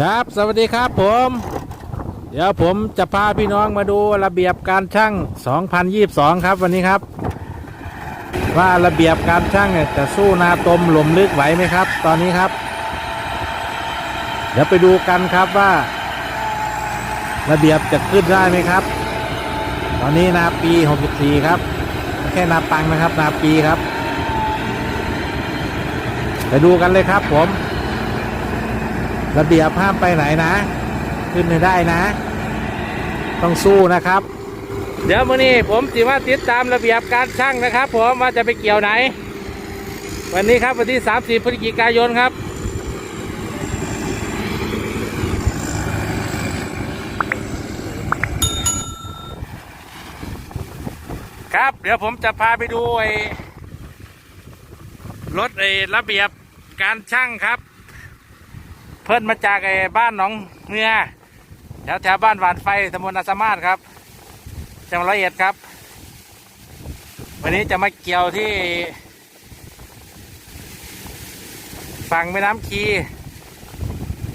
ครับ สวัสดีครับผม เดี๋ยวผมจะพาพี่น้องมาดูระเบียบการช่าง 2022 ครับวันนี้ครับ ว่าระเบียบการช่างเนี่ยจะสู้นาตมหล่มลึกไหวไหมครับ ตอนนี้ครับ เดี๋ยวไปดูกันครับว่า ระเบียบจะขึ้นได้ไหมครับ ตอนนี้นาปี 64 ครับแค่นาปังนะครับ นาปีครับ ไปดูกันเลยครับผม ระเบียบห้ามไปไหนนะ ขึ้นให้ได้นะ ต้องสู้นะครับ เดี๋ยวมื่อนี้ผมสิว่าติดตามระเบียบการช่างนะครับ ผมว่าจะไปเกี่ยวไหน วันนี้ครับวันที่ 30พฤศจิกายนครับครับ เดี๋ยวผมจะพาไปดูไอ้รถไอ้ระเบียบการช่างครับ เพิ่นมาจากไอ้บ้านหนองเนื้อแถวแถวบ้านหวานไฟตำบลนาสามาศครับจังหวัดร้อยเอ็ดครับ วันนี้จะมาเกี่ยวที่ ฝั่งแม่น้ำคี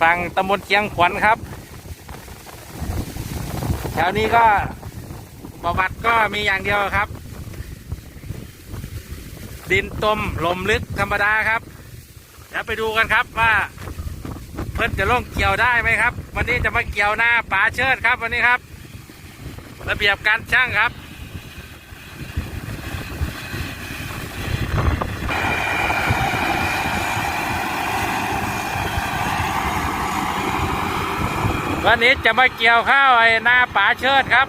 ฝั่งตำบลเชียงขวัญครับ แถวนี้ก็ประวัติก็มีอย่างเดียวครับ ดินตมลมลึกธรรมดาครับ เดี๋ยวไปดูกันครับว่า เพิ่นจะลงเกี่ยวได้ไหมครับ วันนี้จะมาเกี่ยวหน้าป่าเชิดครับวันนี้ครับ ระเบียบการช่างครับวันนี้จะมาเกี่ยวข้าวไอ้หน้าป่าเชิดครับ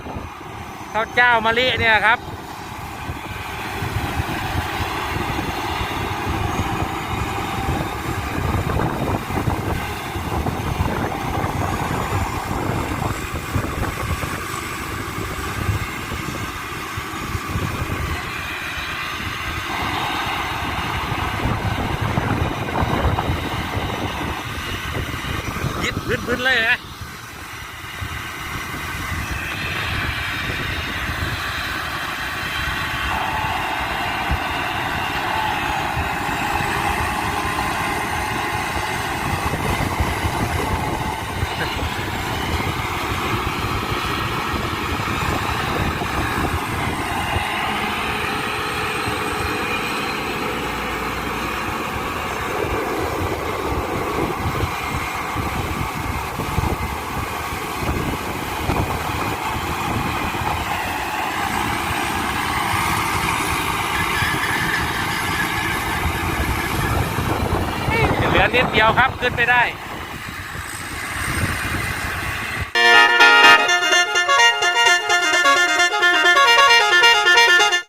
ข้าวเจ้ามะลิเนี่ยครับ พื้นๆเลยนะเหลือ นิดเดียวครับขึ้นไปได้